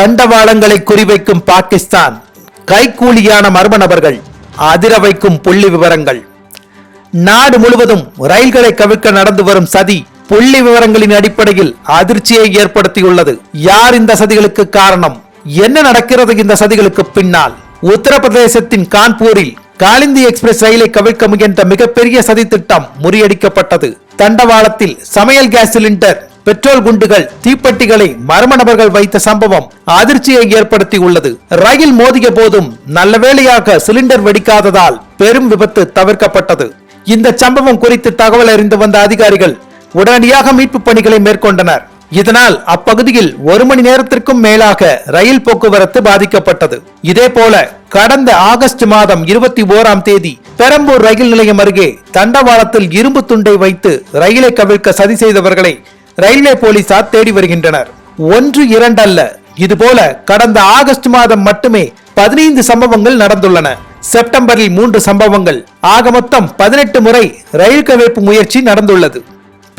தண்டவாளங்களை குறிவைக்கும் பாகிஸ்தான் கைக்கூலியான மர்ம நபர்கள் அதிர வைக்கும் புள்ளி விவரங்கள். நாடு முழுவதும் ரயில்களை கவிழ்க்க நடந்து வரும் சதி புள்ளி விவரங்களின் அடிப்படையில் அதிர்ச்சியை ஏற்படுத்தியுள்ளது. யார் இந்த சதிகளுக்கு காரணம்? என்ன நடக்கிறது இந்த சதிகளுக்கு பின்னால்? உத்தரப்பிரதேசத்தின் கான்பூரில் காலிந்தி எக்ஸ்பிரஸ் ரயிலை கவிழ்க்க முயன்ற மிகப்பெரிய சதி திட்டம் முறியடிக்கப்பட்டது. தண்டவாளத்தில் சமையல் கேஸ் சிலிண்டர் பெட்ரோல் குண்டுகள் தீப்பெட்டிகளை மர்ம நபர்கள் வைத்த சம்பவம் அதிர்ச்சியை ஏற்படுத்தியுள்ளது. ரயில் மோதிய போதும் நல்ல வேளையாக சிலிண்டர் வெடிக்காததால் பெரும் விபத்து தவிர்க்கப்பட்டது. இந்த சம்பவம் குறித்து தகவல் அறிந்து வந்த அதிகாரிகள் உடனடியாக மீட்பு பணிகளை மேற்கொண்டனர். இதனால் அப்பகுதியில் ஒரு மணி நேரத்திற்கும் மேலாக ரயில் போக்குவரத்து பாதிக்கப்பட்டது. இதே போல கடந்த ஆகஸ்ட் மாதம் இருபத்தி ஓராம் தேதி பெரம்பூர் ரயில் நிலையம் அருகே தண்டவாளத்தில் இரும்பு துண்டை வைத்து ரயிலை கவிழ்க்க சதி செய்தவர்களை ரயில்வே போலீசார் தேடி வருகின்றனர். ஒன்று இரண்டு அல்ல இதுபோல கடந்த ஆகஸ்ட் மாதம் மட்டுமே பதினைந்து சம்பவங்கள் நடந்துள்ளன. செப்டம்பரில் மூன்று சம்பவங்கள். ஆக மொத்தம் பதினெட்டு முறை ரயில் கவிழ்ப்பு முயற்சி நடந்துள்ளது.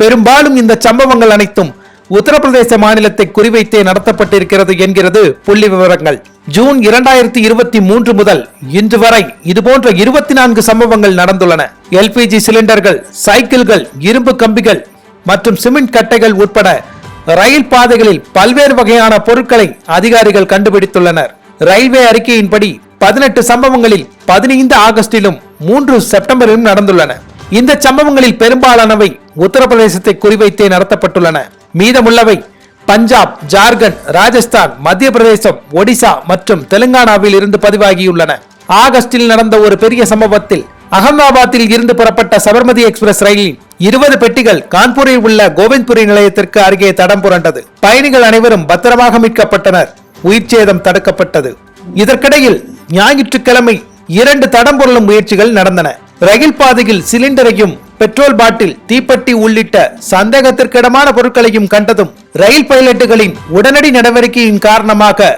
பெரும்பாலும் இந்த சம்பவங்கள் அனைத்தும் உத்தரப்பிரதேச மாநிலத்தை குறிவைத்தே நடத்தப்பட்டிருக்கிறது என்கிறது புள்ளி விவரங்கள். ஜூன் இரண்டாயிரத்தி இருபத்தி மூன்று முதல் இன்று வரை இதுபோன்ற இருபத்தி நான்கு சம்பவங்கள் நடந்துள்ளன. எல்பிஜி சிலிண்டர்கள் சைக்கிள்கள் இரும்பு கம்பிகள் மற்றும் சிமெண்ட் கட்டைகள் உட்பட ரயில் பாதைகளில் பல்வேறு வகையான பொருட்களை அதிகாரிகள் கண்டுபிடித்துள்ளனர். ரயில்வே அறிக்கையின்படி பதினெட்டு சம்பவங்களில் பதினைந்து ஆகஸ்டிலும் மூன்று செப்டம்பரிலும் நடந்துள்ளன. இந்த சம்பவங்களில் பெரும்பாலானவை உத்தரப்பிரதேசத்தை குறிவைத்தே நடத்தப்பட்டுள்ளன. மீதமுள்ளவை பஞ்சாப் ஜார்க்கண்ட் ராஜஸ்தான் மத்திய பிரதேசம் ஒடிசா மற்றும் தெலுங்கானாவில் இருந்து பதிவாகியுள்ளன. ஆகஸ்டில் நடந்த ஒரு பெரிய சம்பவத்தில் அகமதாபாத்தில் இருந்து புறப்பட்ட சபர்மதி எக்ஸ்பிரஸ் ரயிலில் இருபது பெட்டிகள் கான்பூரில் உள்ள கோவிந்த்புரி நிலையத்திற்கு அருகே தடம் புரண்டது. பயணிகள் அனைவரும் பத்திரமாக மீட்கப்பட்டனர். உயிர் சேதம் தடுக்கப்பட்டது. இதற்கிடையில் ஞாயிற்றுக்கிழமை இரண்டு தடம் புரளும் முயற்சிகள் நடந்தன. ரயில் பாதையில் சிலிண்டரையும் பெட்ரோல் பாட்டில் தீப்பெட்டி உள்ளிட்ட சந்தேகத்திற்கிடமான பொருட்களையும் கண்டதும் ரயில் பைலட்டுகளின் உடனடி நடவடிக்கையின் காரணமாக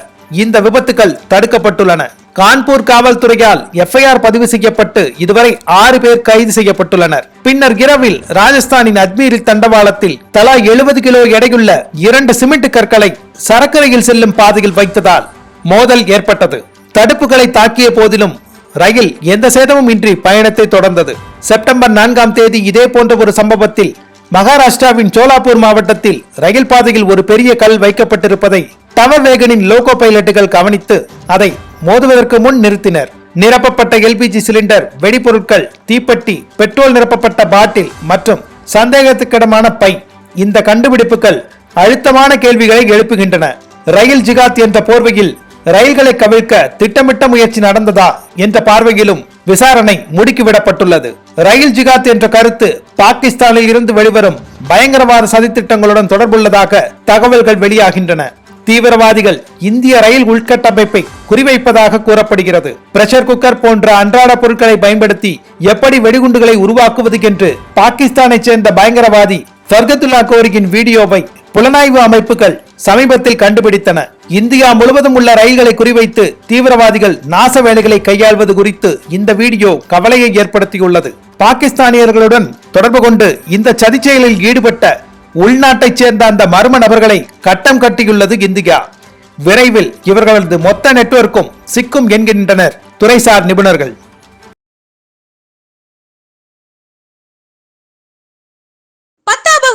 இந்த விபத்துகள் தடுக்கப்பட்டுள்ளன. கான்பூர் காவல்துறையால் எஃப்ஐஆர் பதிவு செய்யப்பட்டு இதுவரை ஆறு பேர் கைது செய்யப்பட்டுள்ளனர். பின்னர் இரவில் ராஜஸ்தானின் அஜ்மீரில் தண்டவாளத்தில் தலா எழுபது கிலோ எடையுள்ள இரண்டு சிமெண்ட் கற்களை சரக்கு ரயில் செல்லும் பாதையில் வைத்ததால் மோதல் ஏற்பட்டது. தடுப்புகளை தாக்கிய போதிலும் ரயில் எந்த சேதமும் இன்றி பயணத்தை தொடர்ந்தது. செப்டம்பர் நான்காம் தேதி இதே போன்ற ஒரு சம்பவத்தில் மகாராஷ்டிராவின் சோலாப்பூர் மாவட்டத்தில் ரயில் பாதையில் ஒரு பெரிய கல் வைக்கப்பட்டிருப்பதை டவர் வேகனின் லோகோ பைலட்டுகள் கவனித்து அதை மோதுவதற்கு முன் நிறுத்தினர். நிரப்பப்பட்ட எல்பிஜி சிலிண்டர் வெடிபொருட்கள் தீப்பெட்டி பெட்ரோல் நிரப்பப்பட்ட பாட்டில் மற்றும் சந்தேகத்துக்கிடமான பை இந்த கண்டுபிடிப்புகள் அழுத்தமான கேள்விகளை எழுப்புகின்றன. ரயில் ஜிகாத் என்ற போர்வையில் ரயில்களை கவிழ்க்க திட்டமிட்ட முயற்சி நடந்ததா என்ற பார்வையிலும் விசாரணை முடுக்கிவிடப்பட்டுள்ளது. ரயில் ஜிகாத் என்ற கருத்து பாகிஸ்தானில் இருந்து வெளிவரும் பயங்கரவாத சதித்திட்டங்களுடன் தொடர்புள்ளதாக தகவல்கள் வெளியாகின்றன. தீவிரவாதிகள் இந்திய ரயில் உள்கட்டமைப்பை குறிவைப்பதாக கூறப்படுகிறது. பிரஷர் குக்கர் போன்ற அன்றாட பொருட்களை பயன்படுத்தி எப்படி வெடிகுண்டுகளை உருவாக்குவது என்று பாகிஸ்தானைச் சேர்ந்த பயங்கரவாதி ஃபர்கத்துல்லா கோரியின் வீடியோவை புலனாய்வு அமைப்புகள் சமீபத்தில் கண்டுபிடித்தன. இந்தியா முழுவதும் உள்ள ரயில்களை குறிவைத்து தீவிரவாதிகள் நாச வேலைகளை கையாள்வது குறித்து இந்த வீடியோ கவலையை ஏற்படுத்தியுள்ளது. பாகிஸ்தானியர்களுடன் தொடர்பு கொண்டு இந்த சதி செயலில் ஈடுபட்ட உள்நாட்டைச் சேர்ந்த அந்த மர்ம நபர்களை கட்டம் கட்டியுள்ளது இந்தியா. விரைவில் இவர்களது மொத்த நெட்வொர்க்கும் சிக்கும் என்கின்றனர் துறைசார் நிபுணர்கள்.